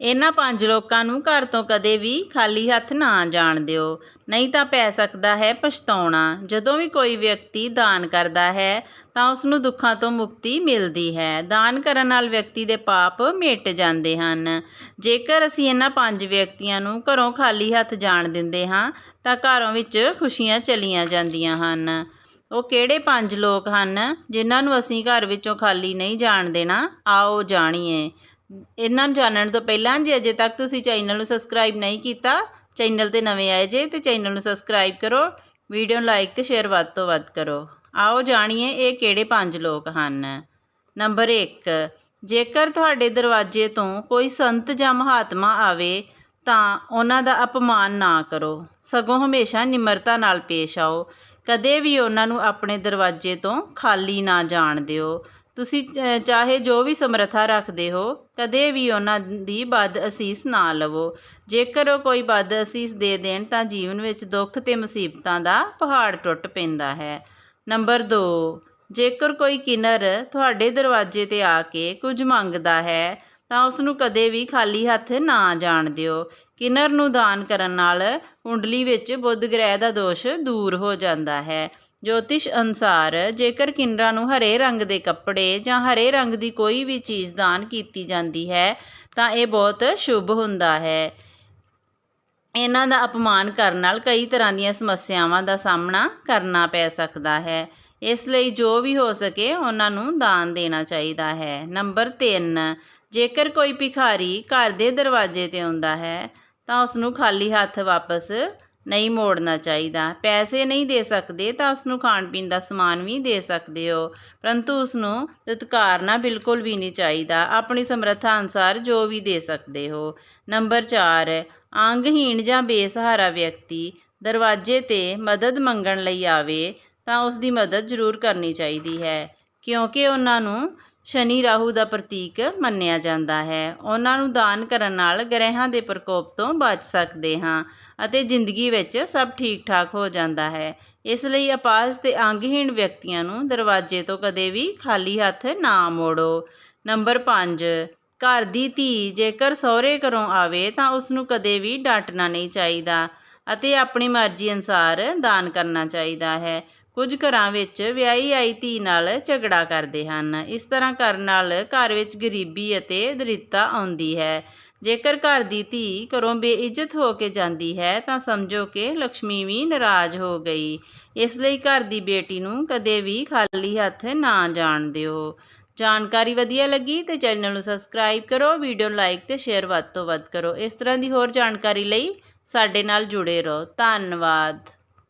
ਇਹਨਾਂ ਪੰਜ ਲੋਕਾਂ ਨੂੰ ਘਰ ਤੋਂ ਕਦੇ ਵੀ ਖਾਲੀ ਹੱਥ ਨਾ ਜਾਣ ਦਿਓ। ਨਹੀਂ ਤਾਂ ਪੈ ਸਕਦਾ ਹੈ ਪਛਤਾਉਣਾ। ਜਦੋਂ ਵੀ ਕੋਈ ਵਿਅਕਤੀ ਦਾਨ ਕਰਦਾ ਹੈ, ਤਾਂ ਉਸ ਨੂੰ ਦੁੱਖਾਂ ਤੋਂ ਮੁਕਤੀ ਮਿਲਦੀ ਹੈ। ਦਾਨ ਕਰਨ ਨਾਲ ਵਿਅਕਤੀ ਦੇ ਪਾਪ ਮਿਟ ਜਾਂਦੇ ਹਨ। ਜੇਕਰ ਅਸੀਂ ਇਹਨਾਂ ਪੰਜ ਵਿਅਕਤੀਆਂ ਨੂੰ ਘਰੋਂ ਖਾਲੀ ਹੱਥ ਜਾਣ ਦਿੰਦੇ ਹਾਂ, ਤਾਂ ਘਰੋਂ ਵਿੱਚ ਖੁਸ਼ੀਆਂ ਚਲੀਆਂ ਜਾਂਦੀਆਂ ਹਨ। ਉਹ ਕਿਹੜੇ ਪੰਜ ਲੋਕ ਹਨ, ਜਿਨ੍ਹਾਂ ਨੂੰ ਅਸੀਂ ਘਰ ਵਿੱਚੋਂ ਖਾਲੀ ਨਹੀਂ ਜਾਣ ਦੇਣਾ? ਆਓ ਜਾਣੀਏ। ਇਹਨਾਂ ਨੂੰ ਜਾਣਨ ਤੋਂ ਪਹਿਲਾਂ ਜੇ ਅਜੇ ਤੱਕ ਤੁਸੀਂ ਚੈਨਲ ਨੂੰ ਸਬਸਕ੍ਰਾਈਬ ਨਹੀਂ ਕੀਤਾ, ਚੈਨਲ ਤੇ ਨਵੇਂ ਆਏ ਜੇ ਤੇ ਚੈਨਲ ਨੂੰ ਸਬਸਕ੍ਰਾਈਬ ਕਰੋ, ਵੀਡੀਓ ਨੂੰ ਲਾਈਕ ਤੇ ਸ਼ੇਅਰ ਵੱਧ ਤੋਂ ਵੱਧ ਕਰੋ। ਆਓ ਜਾਣੀਏ ਇਹ ਕਿਹੜੇ ਪੰਜ ਲੋਕ ਹਨ। ਨੰਬਰ 1 ਜੇਕਰ ਤੁਹਾਡੇ ਦਰਵਾਜ਼ੇ ਤੋਂ ਕੋਈ ਸੰਤ ਜਾਂ ਮਹਾਤਮਾ ਆਵੇ, ਤਾਂ ਉਹਨਾਂ ਦਾ ਅਪਮਾਨ ਨਾ ਕਰੋ। ਸਗੋਂ ਹਮੇਸ਼ਾ ਨਿਮਰਤਾ ਨਾਲ ਪੇਸ਼ ਆਓ। ਕਦੇ ਵੀ ਉਹਨਾਂ ਨੂੰ ਆਪਣੇ ਦਰਵਾਜ਼ੇ ਤੋਂ ਖਾਲੀ ਨਾ ਜਾਣ ਦਿਓ। ਤੁਸੀਂ ਅ, ਚਾਹੇ ਜੋ ਵੀ ਸਮਰੱਥਾ ਰੱਖਦੇ ਹੋ ਕਦੇ ਵੀ ਉਹਨਾਂ ਦੀ ਬਦ ਅਸੀਸ ਨਾ ਲਵੋ। ਜੇਕਰ ਉਹ ਕੋਈ ਬਦ ਅਸੀਸ ਦੇ ਦੇਣ ਤਾਂ ਜੀਵਨ ਵਿੱਚ ਦੁੱਖ ਤੇ ਮੁਸੀਬਤਾਂ ਦਾ ਪਹਾੜ ਟੁੱਟ ਪੈਂਦਾ ਹੈ। ਨੰਬਰ 2 ਜੇਕਰ ਕੋਈ ਕਿਨਰ ਤੁਹਾਡੇ ਦਰਵਾਜ਼ੇ ਤੇ ਆ ਕੇ ਕੁਝ ਮੰਗਦਾ ਹੈ ਤਾਂ ਉਸ ਨੂੰ ਕਦੇ ਵੀ ਖਾਲੀ ਹੱਥ ਨਾ ਜਾਣ ਦਿਓ। ਕਿਨਰ ਨੂੰ ਦਾਨ ਕਰਨ ਨਾਲ ਕੁੰਡਲੀ ਵਿੱਚ ਬੁੱਧ ਗ੍ਰਹਿ ਦਾ ਦੋਸ਼ ਦੂਰ ਹੋ ਜਾਂਦਾ ਹੈ। ਜੋਤਿਸ਼ ਅਨੁਸਾਰ ਜੇਕਰ ਕਿੰਨਰਾਂ ਨੂੰ ਹਰੇ ਰੰਗ ਦੇ ਕੱਪੜੇ ਜਾਂ ਹਰੇ ਰੰਗ ਦੀ ਕੋਈ ਵੀ ਚੀਜ਼ ਦਾਨ ਕੀਤੀ ਜਾਂਦੀ ਹੈ, ਤਾਂ ਇਹ ਬਹੁਤ ਸ਼ੁਭ ਹੁੰਦਾ ਹੈ। ਇਹਨਾਂ ਦਾ ਅਪਮਾਨ ਕਰਨ ਨਾਲ ਕਈ ਤਰ੍ਹਾਂ ਦੀਆਂ ਸਮੱਸਿਆਵਾਂ ਦਾ ਸਾਹਮਣਾ ਕਰਨਾ ਪੈ ਸਕਦਾ ਹੈ। ਇਸ ਲਈ ਜੋ ਵੀ ਹੋ ਸਕੇ ਉਹਨਾਂ ਨੂੰ ਦਾਨ ਦੇਣਾ ਚਾਹੀਦਾ ਹੈ। ਨੰਬਰ 3 ਜੇਕਰ ਕੋਈ ਭਿਖਾਰੀ ਘਰ ਦੇ ਦਰਵਾਜ਼ੇ ਤੇ ਆਉਂਦਾ ਹੈ ਤਾਂ ਉਸ ਨੂੰ ਖਾਲੀ ਹੱਥ ਵਾਪਸ ਨਹੀਂ ਮੋੜਨਾ ਚਾਹੀਦਾ। ਪੈਸੇ ਨਹੀਂ ਦੇ ਸਕਦੇ ਤਾਂ ਉਸ ਨੂੰ ਖਾਣ ਪੀਣ ਦਾ ਸਮਾਨ ਵੀ ਦੇ ਸਕਦੇ ਹੋ। ਪਰੰਤੂ ਉਸ ਨੂੰ ਤਤਕਾਰਨਾ ਬਿਲਕੁਲ ਵੀ ਨਹੀਂ ਚਾਹੀਦਾ। ਆਪਣੀ ਸਮਰੱਥਾ ਅਨੁਸਾਰ ਜੋ ਵੀ ਦੇ ਸਕਦੇ ਹੋ। ਨੰਬਰ 4 ਅੰਗਹੀਣ ਜਾਂ ਬੇਸਹਾਰਾ ਵਿਅਕਤੀ ਦਰਵਾਜ਼ੇ ਤੇ ਮਦਦ ਮੰਗਣ ਲਈ ਆਵੇ ਤਾਂ ਉਸ ਦੀ ਮਦਦ ਜ਼ਰੂਰ ਕਰਨੀ ਚਾਹੀਦੀ ਹੈ, ਕਿਉਂਕਿ ਉਹਨਾਂ ਨੂੰ ਸ਼ਨੀ ਰਾਹੂ ਦਾ ਪ੍ਰਤੀਕ ਮੰਨਿਆ ਜਾਂਦਾ ਹੈ। ਉਹਨਾਂ ਨੂੰ ਦਾਨ ਕਰਨ ਨਾਲ ਗ੍ਰਹਿਾਂ ਦੇ ਪ੍ਰਕੋਪ ਤੋਂ ਬਚ ਸਕਦੇ ਹਾਂ ਅਤੇ ਜ਼ਿੰਦਗੀ ਵਿੱਚ ਸਭ ਠੀਕ ਠਾਕ ਹੋ ਜਾਂਦਾ ਹੈ। ਇਸ ਲਈ ਅਪਾਹਜ ਤੇ ਅੰਗਹੀਣ ਵਿਅਕਤੀਆਂ ਨੂੰ ਦਰਵਾਜ਼ੇ ਤੋਂ ਕਦੇ ਵੀ ਖਾਲੀ ਹੱਥ ਨਾ ਮੋੜੋ। ਨੰਬਰ 5 ਘਰ ਦੀ ਧੀ ਜੇਕਰ ਸਹੁਰੇ ਘਰੋਂ ਆਵੇ ਤਾਂ ਉਸ ਨੂੰ ਕਦੇ ਵੀ ਡਾਂਟਣਾ ਨਹੀਂ ਚਾਹੀਦਾ। ਅਤੇ ਆਪਣੀ ਮਰਜ਼ੀ ਅਨੁਸਾਰ ਦਾਨ ਕਰਨਾ ਚਾਹੀਦਾ ਹੈ। ਕੁਝ ਘਰਾਂ ਵਿੱਚ ਵਿਆਹੀ ਆਈ ਧੀ ਨਾਲ ਝਗੜਾ ਕਰਦੇ ਹਨ। ਇਸ ਤਰ੍ਹਾਂ ਕਰਨ ਨਾਲ ਘਰ ਵਿੱਚ ਗਰੀਬੀ ਅਤੇ ਦਰਿਦਰਤਾ ਆਉਂਦੀ ਹੈ। ਜੇਕਰ ਘਰ ਦੀ ਧੀ ਘਰੋਂ ਬੇਇੱਜ਼ਤ ਹੋ ਕੇ ਜਾਂਦੀ ਹੈ, ਤਾਂ ਸਮਝੋ ਕਿ ਲక్ష్ਮੀ ਵੀ ਨਾਰਾਜ਼ ਹੋ ਗਈ। ਇਸ ਲਈ ਘਰ ਦੀ ਬੇਟੀ ਨੂੰ ਕਦੇ ਵੀ ਖਾਲੀ ਹੱਥ ਨਾ ਜਾਣ ਦਿਓ। ਜਾਣਕਾਰੀ ਵਧੀਆ ਲੱਗੀ ਤੇ ਚੈਨਲ ਨੂੰ ਸਬਸਕ੍ਰਾਈਬ ਕਰੋ, ਵੀਡੀਓ ਨੂੰ ਲਾਈਕ ਤੇ ਸ਼ੇਅਰ ਵੱਧ ਤੋਂ ਵੱਧ ਕਰੋ। ਇਸ ਤਰ੍ਹਾਂ ਦੀ ਹੋਰ ਜਾਣਕਾਰੀ ਲਈ ਸਾਡੇ ਨਾਲ ਜੁੜੇ ਰਹੋ। ਧੰਨਵਾਦ।